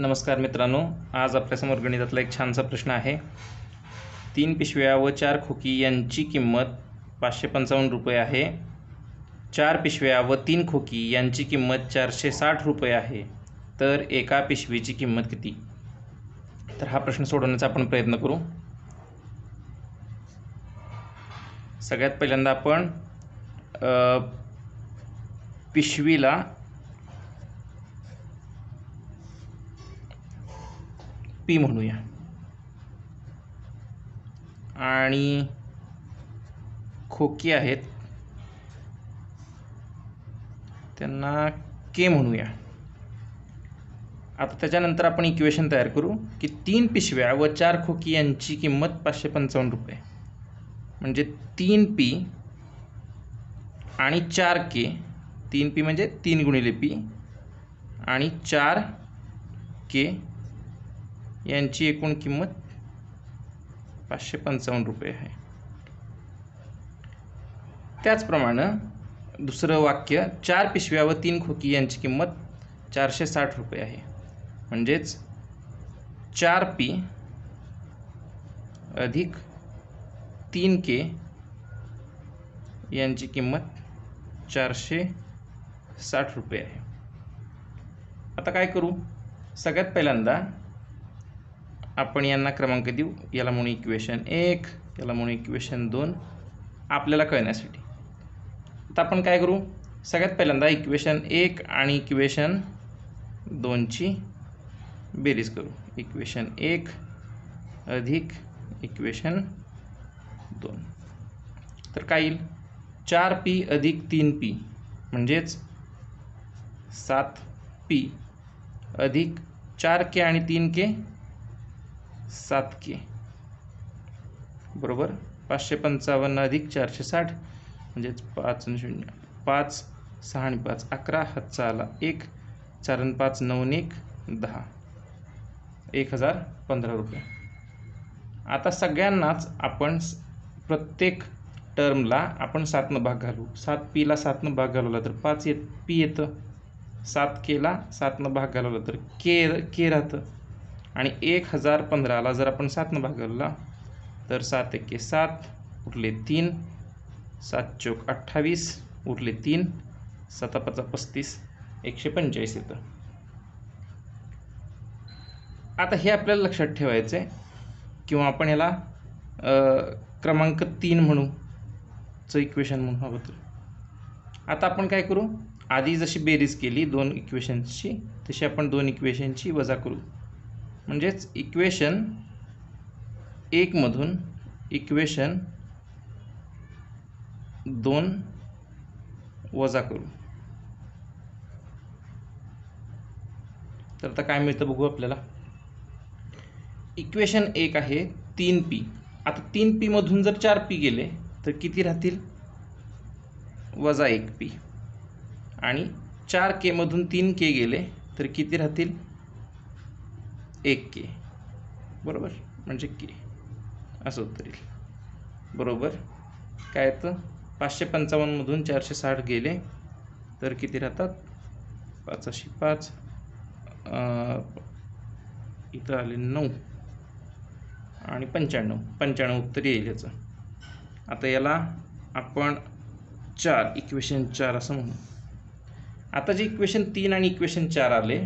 नमस्कार मित्रांनो आज आपल्यासमोर गणितातला एक छानसा प्रश्न आहे. तीन पिशव्या व चार खोकी यांची किंमत पाचशे पंचावन्न रुपये आहे. चार पिशव्या व तीन खोकी यांची किंमत चारशे साठ रुपये आहे. तर एका पिशवीची किंमत किती? तर हा प्रश्न सोडवण्याचा आपण प्रयत्न करू. सगळ्यात पहिल्यांदा आपण पिशवीला पी म्हणूया. आणि खोकी आहेत. त्यांना के म्हणूया. आता त्याच्यानंतर आपण इक्वेशन तयार करू की तीन पिशव्या व चार खोकी यांची किंमत पाचशे पंचावन्न रुपये. म्हणजे तीन पी आणि चार के तीन पी म्हणजे तीन गुणिले पी आणि चार के यांची एकूण किंमत पाचशे पंचावन्न रुपये आहे. त्याचप्रमाणे दुसरं वाक्य चार पिशव्या व तीन खोकी यांची किंमत चारशे साठ रुपये आहे. म्हणजेच चार पी अधिक तीन के यांची किंमत चारशे साठ रुपये आहे. आता काय करू? सगळ्यात पहिल्यांदा आपण यांना क्रमांक देऊ. याला म्हणून इक्वेशन एक याला म्हणून इक्वेशन दोन. आपल्याला कळण्यासाठी. आता आपण काय करू? सगळ्यात पहिल्यांदा इक्वेशन एक आणि इक्वेशन दोनची बेरीज करू. इक्वेशन एक अधिक इक्वेशन दोन. तर काय येईल? चार पी अधिक तीन पी म्हणजेच सात पी अधिक चार के आणि तीन के सात के. बरोबर? पाचशे पंचावन्न अधिक चारशे साठ म्हणजेच पाच आणि शून्य. पाच सहा आणि पाच अकरा हातचा आला एक. चार आणि पाच नऊ एक दहा. एक हजार पंधरा रुपये. आता सगळ्यांनाच आपण प्रत्येक टर्मला आपण सातनं भाग घालू. सात पीला सातनं भाग घालवला तर पाच येत पी येतं. सात केला सातनं भाग घालवला तर के के राहतं. आणि एक हजार पंधराला जर आपण सातनं भागवला तर सात एके सात उरले तीन सात चौक अठ्ठावीस उरले तीन सतापाचा पस्तीस एकशे पंचेचाळीस येतं. आता हे आपल्याला लक्षात ठेवायचं आहे किंवा आपण याला क्रमांक तीन म्हणू चं इक्वेशन म्हणून हवं तर. आता आपण काय करू? आधी जशी बेरीज केली दोन इक्वेशन्सची तशी आपण दोन इक्वेशनची वजा करू. म्हणजेच इक्वेशन एकमधून इक्वेशन दोन वजा करू. तर आता काय मिळतं बघू आपल्याला? इक्वेशन एक आहे तीन पी आता तीन पीमधून जर चार पी गेले तर किती राहतील? वजा एक पी आणि चार केमधून तीन के गेले तर किती राहतील? एक के. बरोबर? म्हणजे के. असं उत्तर येईल. बरोबर? काय येतं? पाचशे पंचावन्नमधून चारशे साठ गेले. तर किती राहतात? पाचशे पाच. इथं आले नऊ. आणि पंच्याण्णव. पंच्याण्णव उत्तर येईल याचं. आता याला आपण चार इक्वेशन चार असं म्हणू. आता जे इक्वेशन तीन आणि इक्वेशन चार आले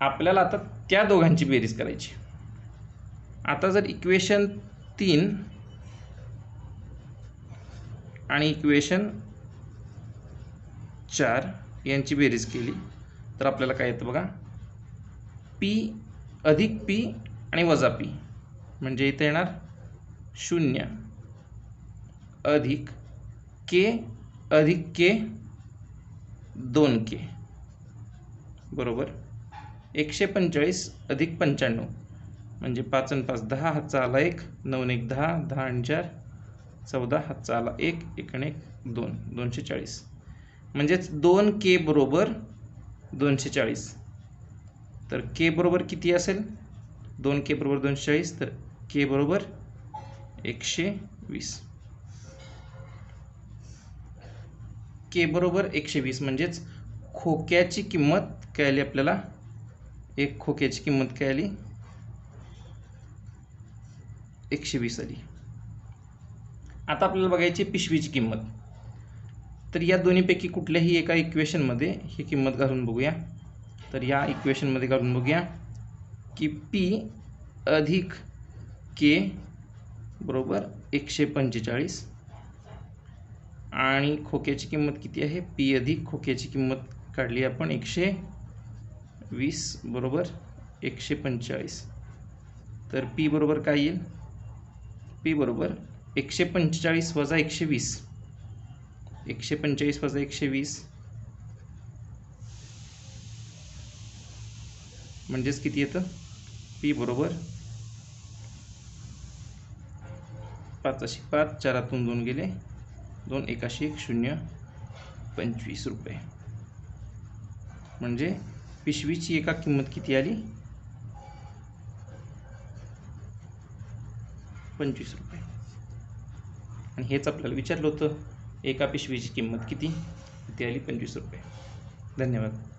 आपल्याला आता त्या दोघांची बेरीज करायची. आता जर इक्वेशन तीन आणि इक्वेशन चार यांची बेरीज केली तर आपल्याला काय येतं बघा? पी अधिक पी आणि वजा पी म्हणजे इथे येणार शून्य. अधिक के अधिक के दोन के बरोबर? एकशे पंचेचाळीस अधिक पंच्याण्णव. म्हणजे पाच आणि पाच दहा हातचा आला एक नऊ एक दहा दहा आणि चार चौदा हातचा आला एक एक एक दोन दोनशे चाळीस. म्हणजेच दोन के बरोबर दोनशे चाळीस. तर के बरोबर किती असेल? दोन के बरोबर दोनशे चाळीस तर के बरोबर एकशे वीस. के बरोबर एकशे वीस म्हणजेच खोक्याची किंमत कळली आपल्याला? एक खोक्याची किंमत काय आली? एकशे वीस आली. आता आपल्याला बघायची पिशवीची किंमत. तर या दोन्हीपैकी कुठल्याही एका इक्वेशनमध्ये ही किंमत घालून बघूया. तर या इक्वेशनमध्ये घालून बघूया की पी अधिक के बरोबर एकशे पंचेचाळीस आणि खोक्याची किंमत किती आहे? पी अधिक खोक्याची किंमत काढली आपण एकशे वीस बरोबर एकशे पंचेचाळीस. तर पी बरोबर काय येईल? पी बरोबर एकशे पंचेचाळीस वजा एकशे वीस. एकशे पंचेचाळीस वजा एकशे वीस. म्हणजेच किती येतं? पी बरोबर पाचाशी पाच चारातून दोन गेले. दोन एकाशे एक शून्य पंचवीस रुपये. म्हणजे पिशवीची एका किंमत किती आली? पंचवीस रुपये. आणि हेच आपल्याला विचारलं होतं एका पिशवीची किंमत किती? ती आली पंचवीस रुपये. धन्यवाद.